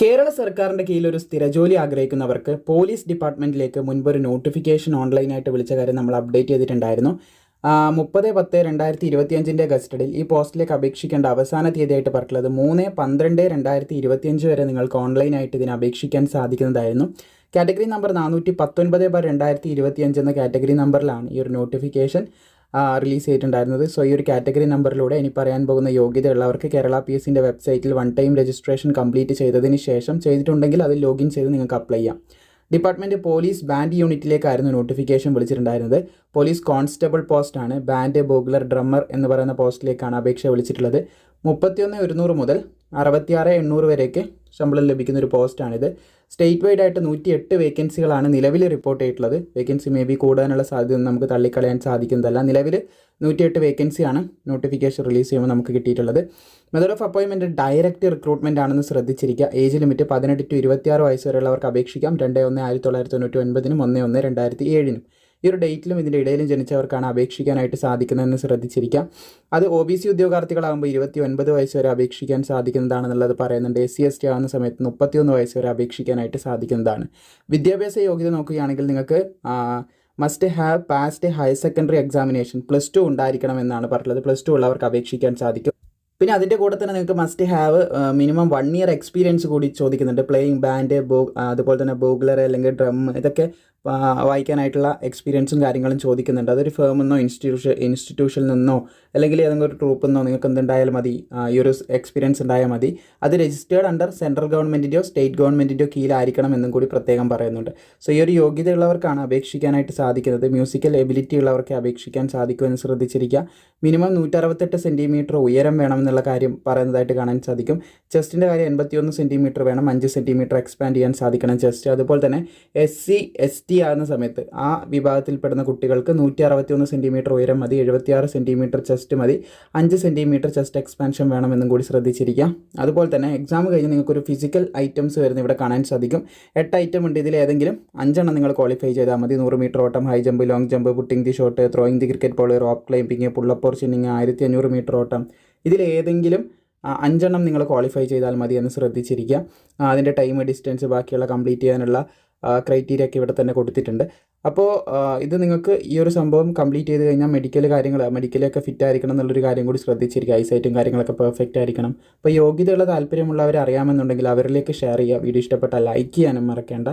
കേരള സർക്കാരിന്റെ കീഴിൽ ഒരു സ്ഥിരജോലി ആഗ്രഹിക്കുന്നവർക്ക് പോലീസ് ഡിപ്പാർട്ട്മെന്റിലേക്ക് മുൻപൊരു നോട്ടിഫിക്കേഷൻ ഓൺലൈനായിട്ട് വിളിച്ച കാര്യം നമ്മൾ അപ്ഡേറ്റ് ചെയ്തിട്ടുണ്ടായിരുന്നു. മുപ്പത് പത്ത് രണ്ടായിരത്തി ഇരുപത്തിയഞ്ചിന്റെ ഗസ്റ്റഡിൽ ഈ പോസ്റ്റിലേക്ക് അപേക്ഷിക്കേണ്ട അവസാന തീയതിയായിട്ട് പറഞ്ഞിട്ടുള്ളത് മൂന്ന് പന്ത്രണ്ട് രണ്ടായിരത്തി ഇരുപത്തിയഞ്ച് വരെ നിങ്ങൾക്ക് ഓൺലൈനായിട്ട് ഇതിന് അപേക്ഷിക്കാൻ സാധിക്കുന്നതായിരുന്നു. കാറ്റഗറി നമ്പർ നാനൂറ്റി പത്തൊൻപത് ബാർ രണ്ടായിരത്തി ഇരുപത്തിയഞ്ച് എന്ന കാറ്റഗറി നമ്പറിലാണ് ഈ ഒരു നോട്ടിഫിക്കേഷൻ. റിലീസ് ചെയ്തിട്ടുണ്ടായിരുന്നത്. സോ ഈ ഒരു കാറ്റഗറി നമ്പറിലൂടെ ഇനി പറയാൻ പോകുന്ന യോഗ്യതയുള്ളവർക്ക് കേരള പി എസ് സിന്റെ വെബ്സൈറ്റിൽ വൺ ടൈം രജിസ്ട്രേഷൻ കംപ്ലീറ്റ് ചെയ്തതിന് ശേഷം ചെയ്തിട്ടുണ്ടെങ്കിൽ അത് ലോഗിൻ ചെയ്ത് നിങ്ങൾക്ക് അപ്ലൈ ചെയ്യാം. ഡിപ്പാർട്ട്മെന്റ് പോലീസ് ബാൻഡ് യൂണിറ്റിലേക്കായിരുന്നു നോട്ടിഫിക്കേഷൻ വിളിച്ചിട്ടുണ്ടായിരുന്നത്. പോലീസ് കോൺസ്റ്റബിൾ പോസ്റ്റാണ് ബാൻഡ് ബോഗ്ലർ ഡ്രമ്മർ എന്ന് പറയുന്ന പോസ്റ്റിലേക്കാണ് അപേക്ഷ വിളിച്ചിട്ടുള്ളത്. മുപ്പത്തിയൊന്ന് ഒരുന്നൂറ് മുതൽ അറുപത്തിയാറ് എണ്ണൂറ് വരെയൊക്കെ ശമ്പളം ലഭിക്കുന്ന ഒരു പോസ്റ്റാണിത്. സ്റ്റേറ്റ് വൈഡ് ആയിട്ട് നൂറ്റി എട്ട് വേക്കൻസികളാണ് നിലവിൽ റിപ്പോർട്ട് ചെയ്തിട്ടുള്ളത്. വേക്കൻസി മേ ബി കൂടാനുള്ള സാധ്യത നമുക്ക് തള്ളിക്കളയാൻ സാധിക്കുന്നതല്ല. നിലവിൽ നൂറ്റിയെട്ട് വേക്കൻസിയാണ് നോട്ടിഫിക്കേഷൻ റിലീസ് ചെയ്യുമ്പോൾ നമുക്ക് കിട്ടിയിട്ടുള്ളത്. മെത്തേഡ് ഓഫ് അപ്പോയിൻമെന്റ് ഡയറക്റ്റ് റിക്രൂട്ട്മെന്റ് ആണെന്ന് ശ്രദ്ധിച്ചിരിക്കുക. ഏജ് ലിമിറ്റ് പതിനെട്ട് ടു ഇരുപത്തിയാറ് വയസ്സ് വരെയുള്ളവർക്ക് അപേക്ഷിക്കാം. രണ്ട് ഒന്ന് ആയിരത്തി തൊള്ളായിരത്തി തൊണ്ണൂറ്റി ഒൻപതിനും ഒന്ന് ഒന്ന് രണ്ടായിരത്തി ഏഴിനും. ഈ ഒരു ഡേറ്റിലും ഇതിന്റെ ഇടയിലും ജനിച്ചവർക്കാണ് അപേക്ഷിക്കാനായിട്ട് സാധിക്കുന്നതെന്ന് ശ്രദ്ധിച്ചിരിക്കാം. അത് ഒ ബി സി ഉദ്യോഗാർത്ഥികളാകുമ്പോൾ ഇരുപത്തി ഒൻപത് വയസ്സ് വരെ അപേക്ഷിക്കാൻ സാധിക്കുന്നതാണെന്നുള്ളത് പറയുന്നുണ്ട്. എസ് സി എസ് ടി ആവുന്ന സമയത്ത് മുപ്പത്തിയൊന്ന് വയസ്സ് വരെ അപേക്ഷിക്കാനായിട്ട് സാധിക്കുന്നതാണ്. വിദ്യാഭ്യാസ യോഗ്യത നോക്കുകയാണെങ്കിൽ നിങ്ങൾക്ക് must have passed higher secondary examination plus two ഉണ്ടായിരിക്കണം എന്നാണ് പറഞ്ഞിട്ടുള്ളത്. പ്ലസ് ടു ഉള്ളവർക്ക് അപേക്ഷിക്കാൻ സാധിക്കും. പിന്നെ അതിന്റെ കൂടെ തന്നെ നിങ്ങൾക്ക് must have minimum one year experience കൂടി ചോദിക്കുന്നുണ്ട്. പ്ലേയിങ് ബാൻഡ് ബോ അതുപോലെ തന്നെ ബോഗ്ലർ അല്ലെങ്കിൽ ഡ്രം ഇതൊക്കെ വായിക്കാനായിട്ടുള്ള എക്സ്പീരിയൻസും കാര്യങ്ങളും ചോദിക്കുന്നുണ്ട്. അതൊരു ഫേം എന്നോ ഇൻസ്റ്റിറ്റ്യൂഷൻ ഇൻസ്റ്റിറ്റ്യൂഷനിൽ നിന്നോ അല്ലെങ്കിൽ ഏതെങ്കിലും ഒരു ട്രൂപ്പിൽ നിന്നോ നിങ്ങൾക്ക് എന്തുണ്ടായാലും മതി. ഈ ഒരു എക്സ്പീരിയൻസ് ഉണ്ടായാൽ മതി. അത് രജിസ്റ്റേർഡ് അണ്ടർ സെൻട്രൽ ഗവൺമെന്റിന്റെയോ സ്റ്റേറ്റ് ഗവൺമെന്റിന്റെയോ കീഴിലായിരിക്കണം എന്നും കൂടി പ്രത്യേകം പറയുന്നുണ്ട്. സോ ഈ ഒരു യോഗ്യതയുള്ളവർക്കാണ് അപേക്ഷിക്കാനായിട്ട് സാധിക്കുന്നത്. മ്യൂസിക്കൽ എബിലിറ്റി ഉള്ളവർക്ക് അപേക്ഷിക്കാൻ സാധിക്കുമെന്ന് ശ്രദ്ധിച്ചിരിക്കുക. മിനിമം നൂറ്ററുപത്തെട്ട് സെന്റിമീറ്റർ ഉയരം വേണമെന്നുള്ള കാര്യം പറയുന്നതായിട്ട് കാണാൻ സാധിക്കും. ചെസ്റ്റിന്റെ കാര്യം എൺപത്തിയൊന്ന് സെന്റിമീറ്റർ വേണം. അഞ്ച് സെന്റിമീറ്റർ എക്സ്പാൻഡ് ചെയ്യാൻ സാധിക്കണം ചെസ്റ്റ് അതുപോലെ തന്നെ എസ് സി എസ് ആകുന്ന സമയത്ത് ആ വിഭാഗത്തിൽപ്പെടുന്ന കുട്ടികൾക്ക് നൂറ്റി അറുപത്തിയൊന്ന് സെന്റിമീറ്റർ ഉയരം മതി എഴുപത്തിയാറ് സെന്റിമീറ്റർ ചെസ്റ്റ് മതി അഞ്ച് സെന്റിമീറ്റർ ചെസ്റ്റ് എക്സ്പാൻഷൻ വേണമെന്നും കൂടി ശ്രദ്ധിച്ചിരിക്കാം. അതുപോലെ തന്നെ എക്സാം കഴിഞ്ഞ് നിങ്ങൾക്കൊരു ഫിസിക്കൽ ഐറ്റംസ് വരുന്ന ഇവിടെ കാണാൻ സാധിക്കും. എട്ട് ഐറ്റം ഉണ്ട്. ഇതിൽ ഏതെങ്കിലും അഞ്ചെണ്ണം നിങ്ങൾ ക്വാളിഫൈ ചെയ്താൽ മതി. നൂറ് മീറ്റർ ഓട്ടം high jump long jump putting the shot throwing the cricket ball rope climbing pull up chinning ആയിരത്തി അഞ്ഞൂറ് മീറ്റർ ഓട്ടം. ഇതിലേതെങ്കിലും അഞ്ചെണ്ണം നിങ്ങൾ ക്വാളിഫൈ ചെയ്താൽ മതി എന്ന് ശ്രദ്ധിച്ചിരിക്കുക അതിന്റെ ടൈം ഡിസ്റ്റൻസ് ബാക്കിയുള്ള കംപ്ലീറ്റ് ചെയ്യാനുള്ള ക്രൈറ്റീരിയ ഒക്കെ ഇവിടെ തന്നെ കൊടുത്തിട്ടുണ്ട്. അപ്പോൾ ഇത് നിങ്ങൾക്ക് ഈ ഒരു സംഭവം കംപ്ലീറ്റ് ചെയ്ത് കഴിഞ്ഞാൽ മെഡിക്കൽ കാര്യങ്ങൾ മെഡിക്കലൊക്കെ ഫിറ്റ് ആയിരിക്കണം എന്നുള്ളൊരു കാര്യം കൂടി ശ്രദ്ധിച്ചിരിക്കുക. ഐസൈറ്റും കാര്യങ്ങളൊക്കെ പെർഫെക്റ്റ് ആയിരിക്കണം. അപ്പോൾ യോഗ്യതയുള്ള താല്പര്യമുള്ളവർ അറിയാമെന്നുണ്ടെങ്കിൽ അവരിലേക്ക് ഷെയർ ചെയ്യുക. വീഡിയോ ഇഷ്ടപ്പെട്ടാൽ ലൈക്ക് ചെയ്യാനും മറക്കേണ്ട.